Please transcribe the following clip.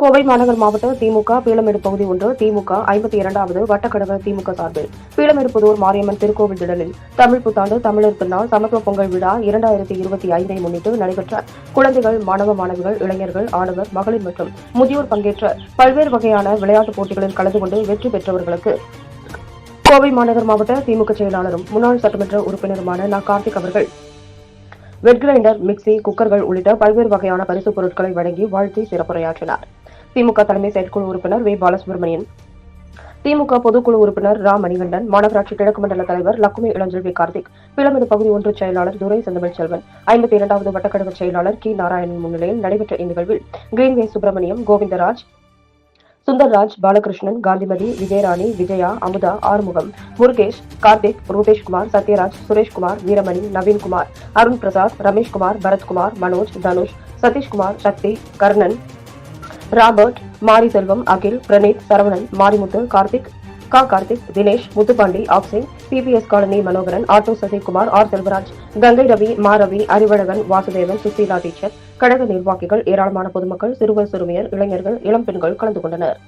கோவை மாநகர் மாவட்ட திமுக பீளமேடு பகுதி ஒன்று திமுக ஐம்பத்தி இரண்டாவது வட்டக்கழக திமுக சார்பில். பீளமேடு புதூர் மாரியம்மன் திருக்கோவில் திடலில் தமிழ் புத்தாண்டு தமிழர் திருநாள் சமத்துவ பொங்கல் விழா இரண்டாயிரத்தி இருபத்தி ஐந்தை முன்னிட்டு நடைபெற்ற குழந்தைகள் மாணவ மாணவிகள் இளைஞர்கள் ஆடவர் மகளிர் மற்றும் முதியோர் பங்கேற்ற பல்வேறு வகையான விளையாட்டுப் போட்டிகளில் கலந்து கொண்டு வெற்றி பெற்றவர்களுக்கு கோவை மாநகர் மாவட்ட திமுக செயலாளரும் முன்னாள் சட்டமன்ற உறுப்பினருமான நா. கார்த்திக் அவர்கள் வெட் கிரைண்டர் மிக்சி குக்கர்கள் உள்ளிட்ட பல்வேறு வகையான பரிசுப் பொருட்களை வழங்கி வாழ்த்தி சிறப்புரையாற்றினார். திமுக தலைமை செயற்குழு உறுப்பினர் வே. பாலசுப்ரமணியன். திமுக பொதுக்குழு உறுப்பினர் ரா. மணிகண்டன் மாநகராட்சி கிழக்கு மண்டல தலைவர் லக்குமி இளஞ்செல்வி கார்த்திக் பிளமேடு பகுதி ஒன்று செயலாளர் துரை செந்தமிழ் செல்வன் ஐம்பத்தி இரண்டாவது வட்டக்கழக செயலாளர் கி. நாராயணன் முன்னிலையில் நடைபெற்ற இந்நிகழ்வில் கிரீன்வே சுப்பிரமணியம் கோவிந்தராஜ் சுந்தர்ராஜ் பாலகிருஷ்ணன் காந்திமதி விஜயராணி விஜயா அமுதா ஆறுமுகம் முருகேஷ் கார்த்திக் ரூபேஷ்குமார் சத்யராஜ் சுரேஷ்குமார் வீரமணி நவீன்குமார் அருண் பிரசாத் ரமேஷ்குமார் பரத்குமார் மனோஜ் தனுஷ் சதீஷ்குமார் சக்தி கர்ணன் ராபர்ட் மாரி செல்வம் அகில் பிரணீத் சரவணன் மாரிமுத்து கார்த்திக் கா Karthik Dinesh Muthupandi ஆப்சிங் BBS colony Manoharan auto Sasikumar R Selvaraj Gangai Ravi மா ரவி அறிவழகன் வாசுதேவன் சுசீலா டீச்சர் கழக நிர்வாகிகள் ஏராளமான பொதுமக்கள் சிறுவர் சிறுமியர் இளைஞர்கள் இளம் பெண்கள் கலந்து கொண்டனர்.